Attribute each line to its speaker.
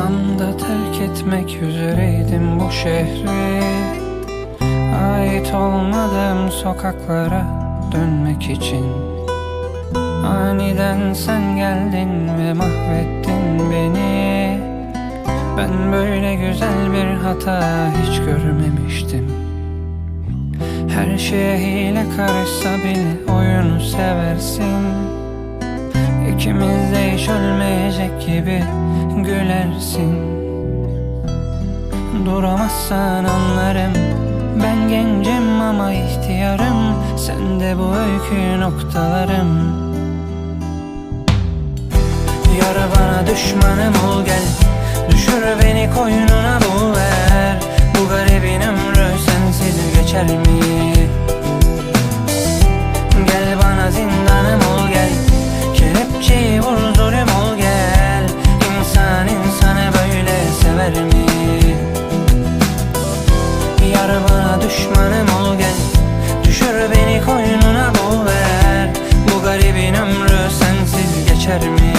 Speaker 1: Tam da terk etmek üzereydim bu şehri. Ait olmadığım sokaklara dönmek için. Aniden sen geldin ve mahvettin beni. Ben böyle güzel bir hata hiç görmemiştim. Her şeye hile karışsa bile oyunu seversin. İkimiz de hiç ölmeyecek gibi gülersin Duramazsan anlarım. Ben gencim ama ihtiyarım. Sen de bu öykü noktalarım. Yar bana düşmanım ol gel shatter me